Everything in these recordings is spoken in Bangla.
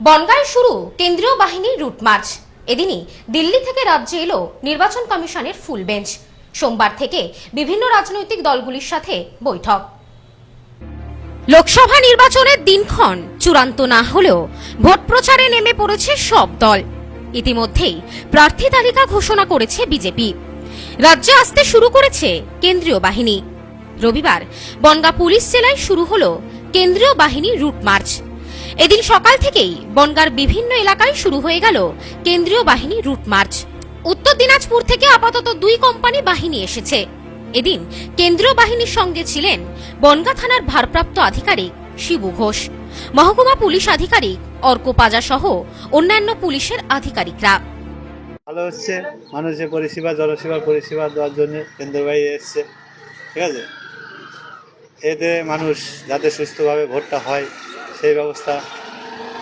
বনগাঁয় শুরু কেন্দ্রীয় বাহিনীর রুট মার্চ। এদিনই দিল্লি থেকে রাজ্যে এলো নির্বাচন কমিশনের ফুল বেঞ্চ। সোমবার থেকে বিভিন্ন রাজনৈতিক দলগুলির সাথে বৈঠক। লোকসভা নির্বাচনের দিনক্ষণ চূড়ান্ত না হলেও ভোট প্রচারে নেমে পড়েছে সব দল। ইতিমধ্যেই প্রার্থী তালিকা ঘোষণা করেছে বিজেপি। রাজ্যে আসতে শুরু করেছে কেন্দ্রীয় বাহিনী। রবিবার বনগা পুলিশ জেলায় শুরু হল কেন্দ্রীয় বাহিনী রুট মার্চ। এদিন সকাল থেকেই বনগার বিভিন্ন এলাকায় শুরু হয়ে গেল কেন্দ্রীয় বাহিনী রুট মার্চ। উত্তর দিনাজপুর থেকে আপাতত দুই কোম্পানি বাহিনী এসেছে। এদিন কেন্দ্রীয় বাহিনীর সঙ্গে ছিলেন বনগা থানার ভারপ্রাপ্ত আধিকারিক শিবু ঘোষ, মহকুমা পুলিশ আধিকারিক অর্ক পাজা সহ অন্যান্য পুলিশের আধিকারিকরা। ভালো হচ্ছে, মানুষের পরিষেবা, জনসেবার পরিষেবা দেওয়ার জন্য কেন্দ্র বাহিনী এসছে, ঠিক আছে? এতে মানুষ যাতে সুস্থভাবে ভোটটা হয় সেই ব্যবস্থা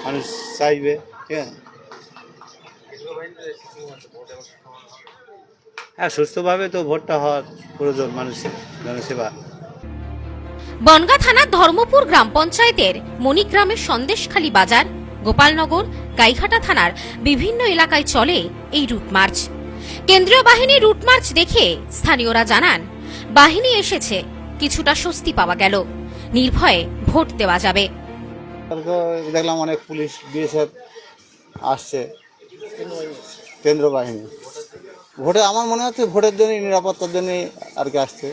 মানুষ চাইবে, ঠিক আছে? হ্যাঁ সুস্থভাবে তো ভোটটা হওয়ার প্রয়োজন মানুষের, জনসেবা। বনগা থানার ধর্মপুর গ্রাম পঞ্চায়েতের মণিগ্রামের সন্দেশখালী বাজার, গোপালনগর, গাইঘাটা থানার বিভিন্ন এলাকায় চলে এই রুট মার্চ। কেন্দ্রীয় বাহিনীর রুট মার্চ দেখে স্থানীয়রা জানান, বাহিনী এসেছে, কিছুটা স্বস্তি পাওয়া গেল। নির্ভয়ে ভোট দেওয়া যাবে। দেখলাম অনেক পুলিশ বিএসএফ আসছে কেন্দ্র বাহিনী। ভোটে আমার মনে হচ্ছে ভোটের জন্য নিরাপত্তার জন্য আর কি আসছে।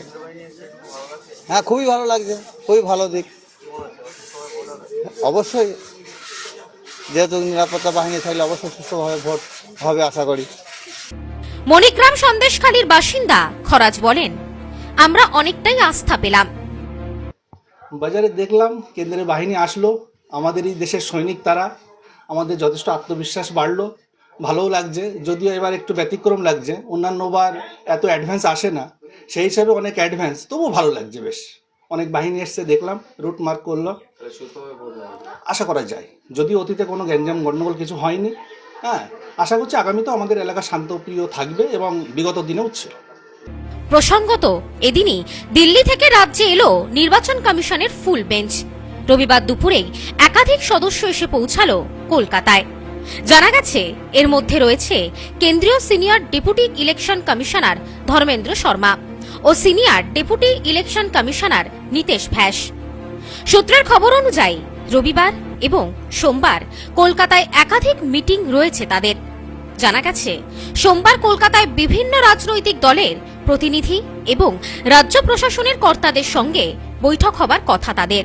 হ্যাঁ খুবই ভালো লাগছে খুবই ভালো দিক। অবশ্যই যেহেতু নিরাপত্তা বাহিনী থাকলে অবশ্যই সুস্থভাবে ভোট হবে আশা করি। মণিগ্রাম সন্দেশখালীর বাসিন্দা খরাজ বলেন আমরা অনেকটাই আস্থা পেলাম। বাজারে দেখলাম কেন্দ্রের বাহিনী আসলো। আমাদের এই দেশের সৈনিক তারা, আমাদের যথেষ্ট আত্মবিশ্বাস বাড়লো, ভালোও লাগছে, যদিও এবার একটু ব্যতিক্রম লাগছে অন্যান্যবার এত অ্যাডভান্স আসে না, সেই হিসাবে অনেক অ্যাডভান্স তবুও ভালো লাগছে বেশ। অনেক বাহিনী এসছে, দেখলাম রুট মার্ক করল। আশা করা যায়, যদিও অতীতে কোনো গ্যাঞ্জাম গণ্ডগোল কিছু হয়নি হ্যাঁ আশা করছি আগামীতেও আমাদের এলাকা শান্তপ্রিয় থাকবে এবং বিগত দিনেও ছিল। প্রসঙ্গত, এদিনই দিল্লি থেকে রাজ্যে এলো নির্বাচন কমিশনের ফুল বেঞ্চ রবিবার দুপুরেই একাধিক সদস্য এসে পৌঁছালো কলকাতায়। জানা গেছে, এর মধ্যে রয়েছে কেন্দ্রীয় senior deputy election commissioner Dharmendra Sharma ও senior deputy election commissioner Nitesh Vyas. সূত্রের খবর অনুযায়ী, রবিবার এবং সোমবার কলকাতায় একাধিক মিটিং রয়েছে তাদের। জানা গেছে, সোমবার কলকাতায় বিভিন্ন রাজনৈতিক দলের প্রতিনিধি এবং রাজ্য প্রশাসনের কর্তাদের সঙ্গে বৈঠক হবার কথা তাদের।